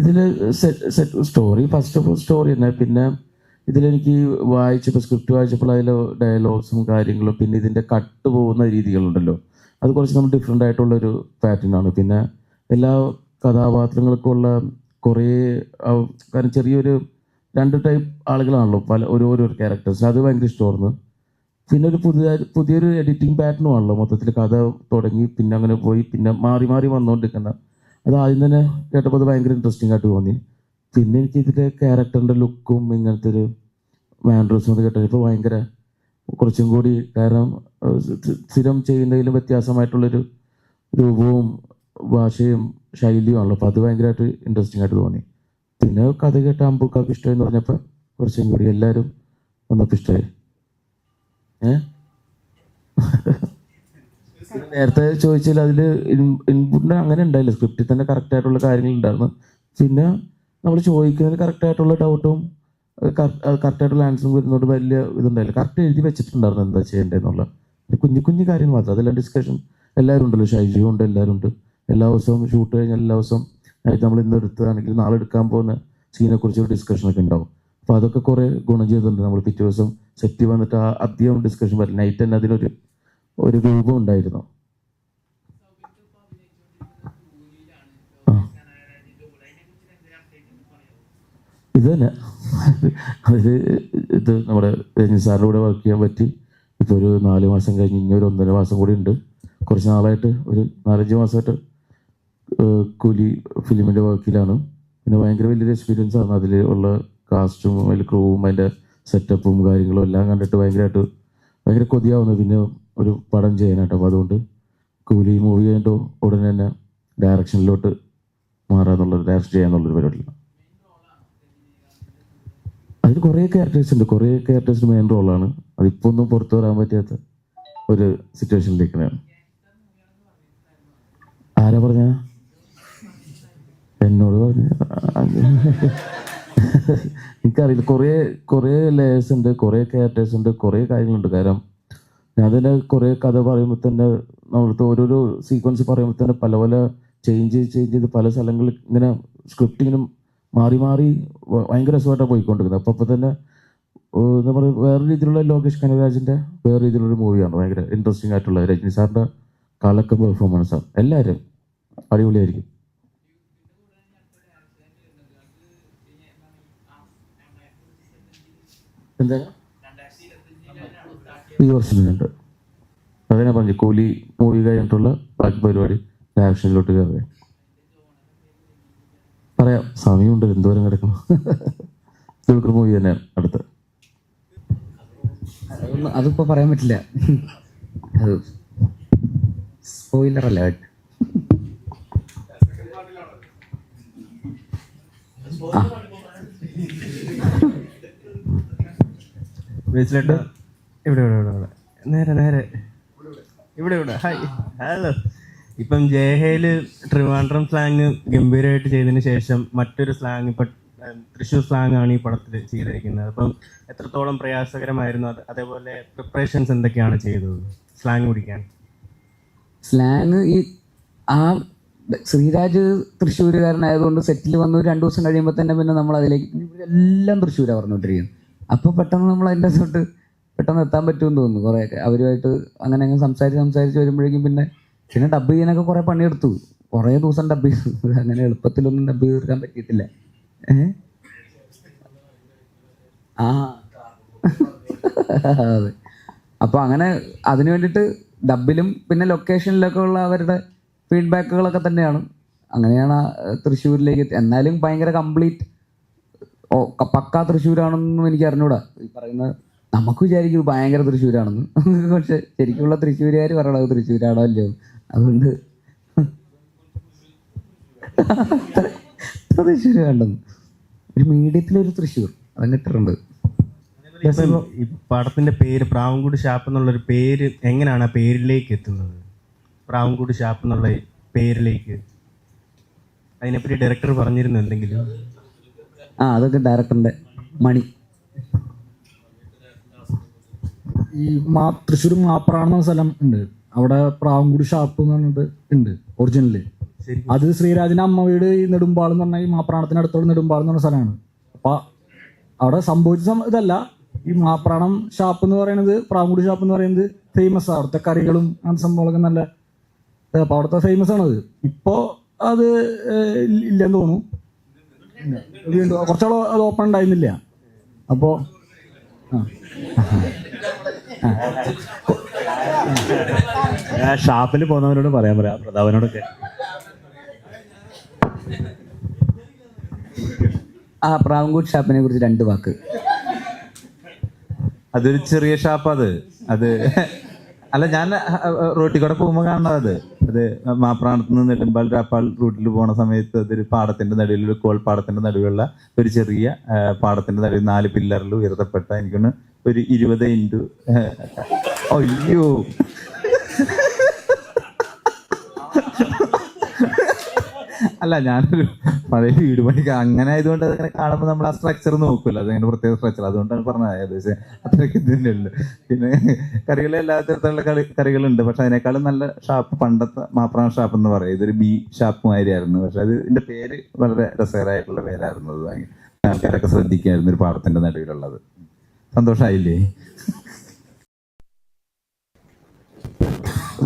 ഇതിൽ set story first of all story തന്നെ. പിന്നെ ഇതിലെനിക്ക് വായിച്ചപ്പോൾ സ്ക്രിപ്റ്റ് വായിച്ചപ്പോൾ അതിലെ ഡയലോഗ്സും കാര്യങ്ങളും പിന്നെ ഇതിന്റെ കട്ട് പോകുന്ന രീതികളുണ്ടല്ലോ. അത് കുറച്ച് നമ്മൾ ഡിഫറെന്റ് ആയിട്ടുള്ളൊരു പാറ്റേൺ ആണ്. പിന്നെ എല്ലാ കഥാപാത്രങ്ങൾക്കുള്ള കുറേ കാരണം ചെറിയൊരു രണ്ട് ടൈപ്പ് ആളുകളാണല്ലോ പല ഓരോരോ ക്യാരക്ടേഴ്സ് അത് ഭയങ്കര ഇഷ്ടമായിരുന്നു. പിന്നെ ഒരു പുതിയ പുതിയൊരു എഡിറ്റിംഗ് പാറ്റേണും ആണല്ലോ മൊത്തത്തിൽ കഥ തുടങ്ങി പിന്നെ അങ്ങനെ പോയി പിന്നെ മാറി മാറി വന്നുകൊണ്ടിരിക്കുന്ന അത് ആദ്യം തന്നെ കേട്ടപ്പോൾ അത് ഭയങ്കര ഇൻട്രസ്റ്റിംഗ് ആയിട്ട് തോന്നി. പിന്നെ എനിക്ക് ഇതിന്റെ ക്യാരക്ടറിന്റെ ലുക്കും ഇങ്ങനത്തെ ഒരു മാൻഡ്രസും ഒക്കെ കേട്ടപ്പോൾ ഭയങ്കര കുറച്ചും കൂടി കാരണം സ്ഥിരം ചെയ്യുന്നതിലും വ്യത്യാസമായിട്ടുള്ളൊരു രൂപവും ഭാഷയും ശൈലിയും ആണല്ലോ. അപ്പോൾ അത് ഭയങ്കരമായിട്ട് ഇൻട്രസ്റ്റിംഗ് ആയിട്ട് തോന്നി. പിന്നെ കഥ കേട്ട അമ്പുക്കാക്ക് ഇഷ്ടമായി എന്ന് പറഞ്ഞപ്പോൾ കുറച്ചും കൂടി എല്ലാവരും വന്നപ്പോൾ ഇഷ്ടമായി. ഏ നേരത്തെ ചോദിച്ചാൽ അതിൽ ഇൻപുട്ടിന് അങ്ങനെ ഉണ്ടായില്ല. സ്ക്രിപ്റ്റിൽ തന്നെ കറക്റ്റ് ആയിട്ടുള്ള കാര്യങ്ങൾ ഉണ്ടായിരുന്നു. പിന്നെ നമ്മൾ ചോദിക്കുന്നതിന് കറക്റ്റ് ആയിട്ടുള്ള ഡൗട്ടും കറക്റ്റ് ആയിട്ടുള്ള ആൻസറും വരുന്നതുകൊണ്ട് വലിയ ഇതുണ്ടായില്ല. കറക്റ്റ് എഴുതി വെച്ചിട്ടുണ്ടായിരുന്നു എന്താ ചെയ്യേണ്ടതെന്നുള്ള. ഒരു കുഞ്ഞു കുഞ്ഞു കാര്യങ്ങൾ മാത്രം. അതെല്ലാം ഡിസ്കഷൻ എല്ലാവരും ഉണ്ടല്ലോ. ഷൈജു ഉണ്ട് എല്ലാവരും ഉണ്ട്. എല്ലാ ദിവസവും ഷൂട്ട് കഴിഞ്ഞാൽ എല്ലാ ദിവസവും ആയിട്ട് നമ്മൾ ഇന്ന് എടുത്തതാണെങ്കിൽ നാളെ എടുക്കാൻ പോകുന്ന സീനെ കുറിച്ച് ഡിസ്കഷൻ ഒക്കെ ഉണ്ടാവും. അപ്പോൾ അതൊക്കെ കുറേ ഗുണം ചെയ്തിട്ടുണ്ട്. നമ്മൾ പിറ്റേ ദിവസം സെറ്റ് വന്നിട്ട് ആ അധികം ഡിസ്കഷൻ വരില്ല. നൈറ്റ് തന്നെ അതിനൊരു ഒരു രൂപം ഉണ്ടായിരുന്നു. ഇത് തന്നെ അതിൽ ഇത് നമ്മുടെ രഞ്ജി സാറിന്റെ കൂടെ വർക്ക് ചെയ്യാൻ പറ്റി. ഇപ്പോൾ ഒരു നാല് മാസം കഴിഞ്ഞ് ഇനി ഒരു ഒന്നര മാസം കൂടി ഉണ്ട്. കുറച്ച് നാളായിട്ട് ഒരു നാലഞ്ച് മാസമായിട്ട് കൂലി ഫിലിമിന്റെ വർക്കിലാണ് പിന്നെ ഭയങ്കര വലിയൊരു എക്സ്പീരിയൻസ് ആണ് അതിൽ ഉള്ള കാസ്റ്റും അതിൽ ക്രൂവും അതിന്റെ സെറ്റപ്പും കാര്യങ്ങളും എല്ലാം കണ്ടിട്ട് ഭയങ്കരമായിട്ട് ഭയങ്കര കൊതിയാവുന്നു. പിന്നെ ഒരു പടം ചെയ്യാനായിട്ട് അപ്പോൾ അതുകൊണ്ട് കൂലി മൂവി കഴിഞ്ഞിട്ട് ഉടനെ തന്നെ ഡയറക്ഷനിലോട്ട് മാറാന്നുള്ളൊരു ഡയറക്ഷൻ ചെയ്യാന്നുള്ളൊരു പരിപാടിയാണ്. അതിൽ കുറേ ക്യാരക്ടേഴ്സ് ഉണ്ട്. കുറേ ക്യാരക്ടേഴ്സ് മെയിൻ റോളാണ് അതിപ്പോൾ ഒന്നും പുറത്തു വരാൻ പറ്റാത്ത ഒരു സിറ്റുവേഷനിലേക്കാണ് ആരാ പറഞ്ഞ? എന്നോട് പറഞ്ഞ? എനിക്കറിയില്ല. കുറേ കുറേ ലേയേഴ്സ് ഉണ്ട്. കുറേ ക്യാരക്ടേഴ്സ് ഉണ്ട്. കുറേ കാര്യങ്ങളുണ്ട്. കാരണം ഞാൻ തന്നെ കുറേ കഥ പറയുമ്പോൾ തന്നെ നമ്മളത്തെ ഓരോരോ സീക്വൻസ് പറയുമ്പോൾ തന്നെ പല പല ചേഞ്ച് ചേഞ്ച് ചെയ്ത് പല സ്ഥലങ്ങളിൽ ഇങ്ങനെ സ്ക്രിപ്റ്റ് ഇങ്ങനെ മാറി മാറി ഭയങ്കര രസമായിട്ടാണ് പോയിക്കൊണ്ടിരുന്നത്. അപ്പോൾ അപ്പോൾ തന്നെ എന്താ പറയുക വേറെ രീതിയിലുള്ള ലോകേഷ് കനകരാജിന്റെ വേറെ രീതിയിലുള്ള മൂവിയാണ് ഭയങ്കര ഇൻട്രസ്റ്റിംഗ് ആയിട്ടുള്ള രജനി സാറിന്റെ പെർഫോമൻസ് പെർഫോമൻസാണ് എല്ലാവരും അടിപൊളിയായിരിക്കും. എന്താ? ഈ വർഷത്തിനുണ്ട് അതന്നെ പറഞ്ഞു കൂലി മൂവി കഴിഞ്ഞിട്ടുള്ള ബാക്കി പരിപാടി ആക്ഷനിലോട്ട് കയറുക പറയാം. സമയമുണ്ട് എന്തോരം കിടക്കണം ദുൽഖർ മൂവി തന്നെയാണ് അടുത്ത്. അതിപ്പോ പറയാൻ പറ്റില്ല. അത് സ്പോയിലർ അല്ല ഇവിടെ ഇവിടെ ഇവിടെ ഇവിടെ. നേരെ നേരെ. ഇവിടെ ഇവിടെ. ഹായ് ഹലോ ഇപ്പം ജയഹയിൽ ട്രിവാൻഡ്രം സ്ലാങ് ഗംഭീരമായിട്ട് ചെയ്തതിന് ശേഷം മറ്റൊരു സ്ലാങ് ഇപ്പം തൃശ്ശൂർ സ്ലാങ് ആണ് ഈ പടത്തിൽ ചെയ്തിരിക്കുന്നത്. അപ്പം എത്രത്തോളം പ്രയാസകരമായിരുന്നു അത്? അതേപോലെ പ്രിപ്പറേഷൻസ് എന്തൊക്കെയാണ് ചെയ്തത്? സ്ലാങ് പിടിക്കാൻ സ്ലാങ് ഈ ആ ശ്രീരാജ് തൃശ്ശൂരുകാരനായതുകൊണ്ട് സെറ്റിൽ വന്ന് രണ്ടു ദിവസം കഴിയുമ്പോൾ തന്നെ പിന്നെ നമ്മൾ അതിലേക്ക് എല്ലാം തൃശ്ശൂരാണ് പറഞ്ഞുകൊണ്ടിരിക്കുന്നത് അപ്പോൾ പെട്ടെന്ന് നമ്മൾ അതിന്റെ തൊട്ട് പെട്ടെന്ന് എത്താൻ പറ്റുമെന്ന് തോന്നുന്നു കുറേയൊക്കെ. അവരുമായിട്ട് അങ്ങനെ അങ്ങനെ സംസാരിച്ച് സംസാരിച്ച് വരുമ്പോഴേക്കും പിന്നെ പിന്നെ ഡബ് ചെയ്യാനൊക്കെ കുറേ പണിയെടുത്തു. കുറേ ദിവസം ഡബ് ചെയ്തു. അങ്ങനെ എളുപ്പത്തിലൊന്നും ഡബ് തീർക്കാൻ പറ്റിയിട്ടില്ല. ആ. അതെ. അപ്പോൾ അങ്ങനെ അതിനു വേണ്ടിയിട്ട് ഡബിലും പിന്നെ ലൊക്കേഷനിലൊക്കെ ഉള്ള അവരുടെ ഫീഡ്ബാക്കുകളൊക്കെ തന്നെയാണ്. അങ്ങനെയാണ് തൃശ്ശൂരിലേക്ക് എന്നാലും ഭയങ്കര കംപ്ലീറ്റ് ഓ പക്ക തൃശ്ശൂരാണെന്നും എനിക്ക് അറിഞ്ഞൂടാ. ഈ പറയുന്ന നമുക്ക് വിചാരിക്കും ഭയങ്കര തൃശ്ശൂരാണെന്ന്. പക്ഷെ ശരിക്കുള്ള തൃശ്ശൂരുകാർ പറയണത് തൃശ്ശൂരാണോ അല്ലയോ അതുകൊണ്ട് തൃശ്ശൂർ കണ്ടെന്ന് ഒരു മീഡിയത്തിലൊരു തൃശ്ശൂർ. അതന്നെ ഇട്ടിട്ടുണ്ട് ഈ പടത്തിന്റെ പേര് പ്രാവൻകൂട് ഷാപ്പ് എന്നുള്ളൊരു പേര് എങ്ങനെയാണ് ആ പേരിലേക്ക് എത്തുന്നത്? പ്രാവൻകൂട് ഷാപ്പ് എന്നുള്ള പേരിലേക്ക്. അതിനെപ്പറ്റി ഡയറക്ടർ പറഞ്ഞിരുന്നു എന്തെങ്കിലും? ആ അതൊക്കെ ഡയറക്ടറിന്റെ മണി. ഈ മാ തൃശ്ശൂർ മാപ്രാണെന്ന സ്ഥലം ഉണ്ട്. അവിടെ പ്രാവൻകുടി ഷാപ്പ് എന്ന് പറഞ്ഞിട്ട് ഉണ്ട് ഒറിജിനൽ അത് ശ്രീരാജിന്റെ അമ്മ വീട് ഈ നെടുമ്പാളെന്ന് പറഞ്ഞാൽ ഈ മാപ്രാണത്തിന് അടുത്തുള്ള നെടുമ്പാളെന്ന് പറഞ്ഞ സ്ഥലമാണ്. അപ്പൊ അവിടെ സംഭവിച്ച ഇതല്ല ഈ മാപ്രാണം ഷാപ്പ് എന്ന് പറയുന്നത് പ്രാവൻകുടി ഷാപ്പ് എന്ന് പറയുന്നത് ഫേമസ് ആണ് അവിടുത്തെ കറികളും അങ്ങനത്തെ സംഭവങ്ങളൊക്കെ നല്ല അപ്പൊ അവിടുത്തെ ഫേമസ് ആണത്. ഇപ്പോ അത് ഇല്ല- ഇല്ലെന്ന് തോന്നുന്നു. കുറച്ചോളം വീണ്ടും അത് ഓപ്പൺ ഉണ്ടായിരുന്നില്ല. അപ്പോ ആ. ഷാപ്പിൽ പോകുന്നവരോട് പറയാൻ പറയാം. പ്രതാപനോടൊക്കെ. ആ പ്രാവൻകൂട്ട് ഷാപ്പിനെ കുറിച്ച് രണ്ട് വാക്ക്. അതൊരു ചെറിയ ഷാപ്പ് അത്. അത്. അല്ല ഞാൻ റോട്ടിൽ കൂടെ പോകുമ്പോൾ കാണുന്നത് അത് മാപ്രാണത്ത് നിന്ന് നെടുമ്പാൽ രാപ്പാൾ റൂട്ടിൽ പോണ സമയത്ത് അതൊരു പാടത്തിന്റെ നടുവിൽ ഒരു കോൾ പാടത്തിന്റെ നടുവിലുള്ള ഒരു ചെറിയ പാടത്തിന്റെ നടുവിൽ നാല് പില്ലറിൽ ഉയർത്തപ്പെട്ട എനിക്കൊന്ന് ഒരു ഇരുപത് ഇന്റു അയ്യോ. അല്ല ഞാനൊരു പഴയ വീട് പണിക്ക് അങ്ങനെ ആയതുകൊണ്ട് അതിനെ കാണുമ്പോൾ നമ്മൾ ആ സ്ട്രക്ചർ നോക്കില്ല അതങ്ങനെ പ്രത്യേക സ്ട്രക്ചർ അതുകൊണ്ടാണ് പറഞ്ഞത്. ഏകദേശം അത്രയ്ക്ക് ഇതിന്റെ പിന്നെ കറികൾ എല്ലാ തരത്തിലുള്ള കളി കറികളുണ്ട്. പക്ഷെ അതിനേക്കാളും നല്ല ഷാപ്പ് പണ്ടത്തെ മാപ്രാം ഷാപ്പ് എന്ന് പറയും. ഇതൊരു ബി ഷാപ്പ് മാതിരിയായിരുന്നു. പക്ഷെ അത് ഇതിന്റെ പേര് വളരെ രസകരമായിട്ടുള്ള പേരായിരുന്നു. അത് ആൾക്കാരൊക്കെ ശ്രദ്ധിക്കായിരുന്നു ഒരു പാടത്തിന്റെ നടുവിലുള്ളത്. സന്തോഷമായില്ലേ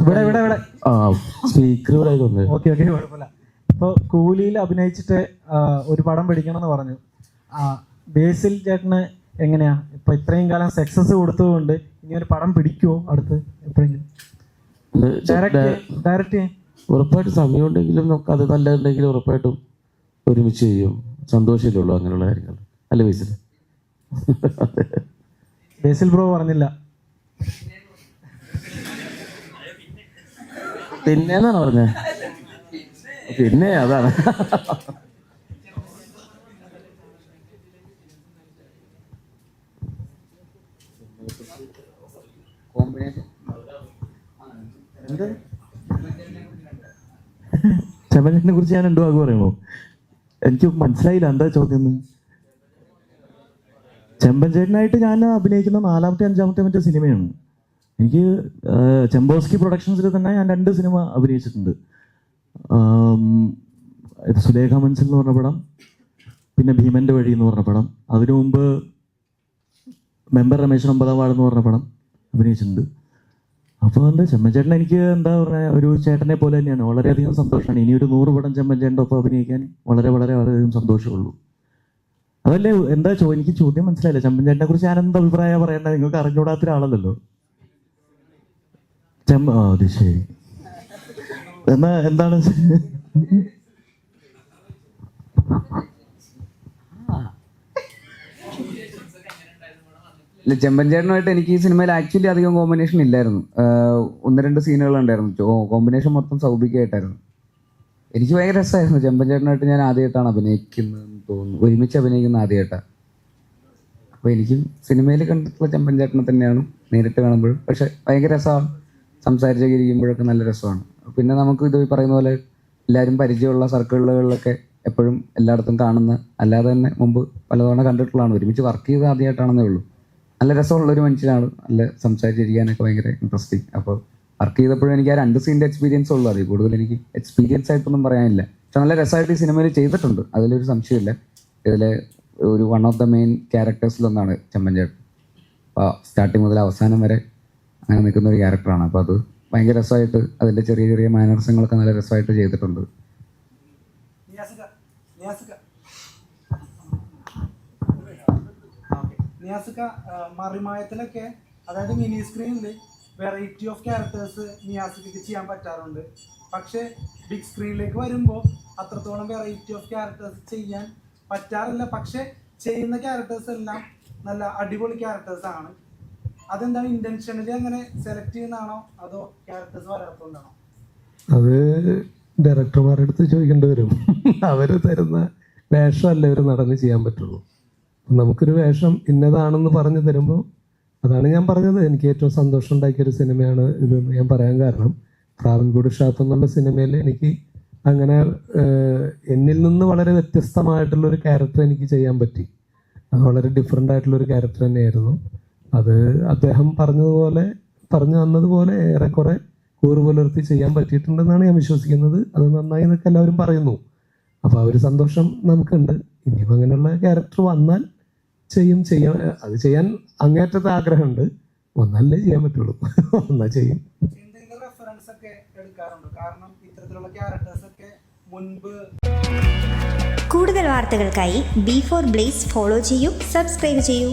ഇവിടെ ഇവിടെ ഇവിടെ. സ്പീക്കർ ഇവിടെ ഓക്കെ ഓക്കെ കുഴപ്പമില്ല. ഇപ്പോൾ കൂലിയിൽ അഭിനയിച്ചിട്ട് ഒരു പടം പിടിക്കണം എന്ന് പറഞ്ഞു ബേസിൽ ചേട്ടന് എങ്ങനെയാ? ഇപ്പൊ ഇത്രയും കാലം സക്സസ് കൊടുത്തതുകൊണ്ട് ഇനി ഒരു പടം പിടിക്കുമോ അടുത്ത് എപ്പോഴെങ്കിലും? ഡയറക്റ്റ് ഉറപ്പായിട്ടും സമയമുണ്ടെങ്കിലും നമുക്ക് അത് നല്ലതുണ്ടെങ്കിലും ഉറപ്പായിട്ടും ഒരുമിച്ച് ചെയ്യും. സന്തോഷമല്ലേ ഉള്ളൂ അങ്ങനെയുള്ള കാര്യങ്ങൾ. അല്ല ബേസിൽ? ബേസിൽ ബ്രോ പറഞ്ഞില്ല. പിന്നെ എന്നാണ് പറഞ്ഞത് പിന്നെ അതാണ്. ചെമ്മനെ കുറിച്ച് ഞാൻ രണ്ടു ആകെ പറയുമോ? എനിക്ക് മനസ്സിലായില്ല എന്താ ചോദ്യം ചെമ്പൻ ചേട്ടനായിട്ട് ഞാൻ അഭിനയിക്കുന്ന നാലാമത്തെ അഞ്ചാമത്തെ മറ്റേ സിനിമയാണ്. എനിക്ക് ചെമ്പോസ്കി പ്രൊഡക്ഷൻസിൽ തന്നെ ഞാൻ രണ്ട് സിനിമ അഭിനയിച്ചിട്ടുണ്ട്. ഇത് സുലേഖ മനസ്സിൽ എന്ന് പറഞ്ഞ പടം പിന്നെ ഭീമന്റെ വഴി എന്ന് പറഞ്ഞ പടം. അതിനു മുമ്പ് മെമ്പർ രമേശൻ ഒമ്പതാം വാർഡ് എന്ന് പറഞ്ഞ പടം അഭിനയിച്ചിട്ടുണ്ട്. അപ്പോൾ എന്താ ചെമ്മൻചേട്ടൻ എനിക്ക് എന്താ പറയുക ഒരു ചേട്ടനെ പോലെ തന്നെയാണ്. വളരെയധികം സന്തോഷമാണ്. ഇനി ഒരു നൂറ് പടം ചെമ്മൻചേട്ടന്റെ ഒപ്പം അഭിനയിക്കാൻ വളരെ വളരെ വളരെയധികം സന്തോഷമുള്ളൂ. അതല്ലേ എന്താ ചോ എനിക്ക് ചോദ്യം മനസ്സിലായില്ല. ചെമ്മൻചേട്ടനെ കുറിച്ച് ഞാൻ എന്താ അഭിപ്രായം പറയേണ്ടത്? നിങ്ങൾക്ക് ഒരാളല്ലല്ലോ. ചെമ്മ അത് ശരി. എന്നാ എന്താണ്? ഇല്ല ചെമ്പൻചേട്ടനുമായിട്ട് എനിക്ക് ഈ സിനിമയിൽ ആക്ച്വലി അധികം കോമ്പിനേഷൻ ഇല്ലായിരുന്നു. ഒന്ന് രണ്ട് സീനുകൾ ഉണ്ടായിരുന്നു കോമ്പിനേഷൻ മൊത്തം സൗഭികമായിട്ടായിരുന്നു എനിക്ക് ഭയങ്കര രസമായിരുന്നു ചെമ്പൻചേട്ടനായിട്ട് ഞാൻ ആദ്യമായിട്ടാണ് അഭിനയിക്കുന്നതെന്ന് തോന്നുന്നു. ഒരുമിച്ച് അഭിനയിക്കുന്ന ആദ്യമായിട്ടാണ് അപ്പോൾ എനിക്കും സിനിമയിൽ കണ്ടിട്ടുള്ള ചെമ്പൻചേട്ടനെ തന്നെയാണ് നേരിട്ട് കാണുമ്പോഴും. പക്ഷെ ഭയങ്കര രസമാണ് സംസാരിച്ചൊക്കെ ഇരിക്കുമ്പോഴൊക്കെ നല്ല രസമാണ്. പിന്നെ നമുക്ക് ഇത് പറയുന്ന പോലെ എല്ലാവരും പരിചയമുള്ള സർക്കിളുകളിലൊക്കെ എപ്പോഴും എല്ലായിടത്തും കാണുന്ന അല്ലാതെ തന്നെ മുമ്പ് പലതവണ കണ്ടിട്ടുള്ളതാണ്. ഒരുമിച്ച് വർക്ക് ചെയ്ത് ആദ്യമായിട്ടാണെന്നേ ഉള്ളൂ. നല്ല രസമുള്ള ഒരു മനുഷ്യനാണ്. നല്ല സംസാരിച്ചിരിക്കാനൊക്കെ ഭയങ്കര ഇൻട്രസ്റ്റിംഗ് അപ്പോൾ വർക്ക് ചെയ്തപ്പോഴും എനിക്ക് ആ രണ്ട് സീന്റെ എക്സ്പീരിയൻസ് ഉള്ളൂ. അതിൽ കൂടുതൽ എനിക്ക് എക്സ്പീരിയൻസ് ആയിട്ടൊന്നും പറയാനില്ല. പക്ഷെ നല്ല രസമായിട്ട് ഈ സിനിമയിൽ ചെയ്തിട്ടുണ്ട്. അതിലൊരു സംശയമില്ല. ഇതിലെ ഒരു വൺ ഓഫ് ദ മെയിൻ ക്യാരക്ടേഴ്സിലൊന്നാണ് ചെമ്മൻചേട്ടൻ. അപ്പോൾ സ്റ്റാർട്ടിങ് മുതൽ അവസാനം വരെ അങ്ങനെ നിൽക്കുന്ന ഒരു ക്യാരക്ടറാണ് അപ്പോൾ അത് ഭയങ്കര രസമായിട്ട് അതിന്റെ ചെറിയ ചെറിയ മാനർസങ്ങളൊക്കെ നല്ല രസമായിട്ട് ചെയ്തിട്ടുണ്ട്. മറിമായത്തിലൊക്കെ അതായത് മിനി സ്ക്രീനിൽ വെറൈറ്റി ഓഫ് ക്യാരക്ടേഴ്സ് നിയാസിക്ക് ചെയ്യാൻ പറ്റാറുണ്ട്. പക്ഷേ ബിഗ് സ്ക്രീനിലേക്ക് വരുമ്പോൾ അത്രത്തോളം വെറൈറ്റി ഓഫ് ക്യാരക്ടേഴ്സ് ചെയ്യാൻ പറ്റാറില്ല. പക്ഷേ ചെയ്യുന്ന ക്യാരക്ടേഴ്സ് എല്ലാം നല്ല അടിപൊളി ക്യാരക്ടേഴ്സ് ആണ്. അതെന്താണ് ഇന്റൻഷനലി അങ്ങനെ സെലക്ട് ചെയ്യുന്നതാണോ? അതോ ക്യാരക്ടേഴ്സ് അത് ഡയറക്ടർമാരുടെ അടുത്ത് ചോദിക്കേണ്ടി വരും. അവർ തരുന്ന വേഷമല്ല ഒരു നടന്ന് ചെയ്യാൻ പറ്റുള്ളൂ. നമുക്കൊരു വേഷം ഇന്നതാണെന്ന് പറഞ്ഞു തരുമ്പോൾ അതാണ് ഞാൻ പറഞ്ഞത്. എനിക്ക് ഏറ്റവും സന്തോഷം ഉണ്ടാക്കിയ ഒരു സിനിമയാണ് ഇത് ഞാൻ പറയാൻ കാരണം. പ്രാവൻകൂട് ഷാപ്പ് എന്നുള്ള സിനിമയിൽ എനിക്ക് അങ്ങനെ എന്നിൽ നിന്ന് വളരെ വ്യത്യസ്തമായിട്ടുള്ള ഒരു ക്യാരക്ടർ എനിക്ക് ചെയ്യാൻ പറ്റി. അത് വളരെ ഡിഫറെന്റ് ആയിട്ടുള്ള ഒരു ക്യാരക്ടർ തന്നെയായിരുന്നു. അത് അദ്ദേഹം പറഞ്ഞതുപോലെ പറഞ്ഞു തന്നതുപോലെ ഏറെക്കുറെ കൂറ് പുലർത്തി ചെയ്യാൻ പറ്റിയിട്ടുണ്ടെന്നാണ് ഞാൻ വിശ്വസിക്കുന്നത്. അത് നന്നായി എന്നൊക്കെ എല്ലാവരും പറയുന്നു. അപ്പോൾ ആ ഒരു സന്തോഷം നമുക്കുണ്ട്. ഇനിയും അങ്ങനെയുള്ള ക്യാരക്ടർ വന്നാൽ ചെയ്യും ചെയ്യാൻ അത് ചെയ്യാൻ അങ്ങേറ്റത്തെ ആഗ്രഹമുണ്ട്. വന്നാലേ ചെയ്യാൻ പറ്റുള്ളൂ. വന്നാൽ ചെയ്യും. എന്തെങ്കിലും റെഫറൻസ് ഒക്കെ എടുക്കാറുണ്ട്? കാരണം ഇത്തരത്തിലുള്ള ക്യാരക്ടേഴ്സ് ഒക്കെ മുൻപ് കൂടുതൽ വാർത്തകൾക്കായി ബി ഫോർ ബ്ലേസ് ഫോളോ ചെയ്യൂ സബ്സ്ക്രൈബ് ചെയ്യൂ.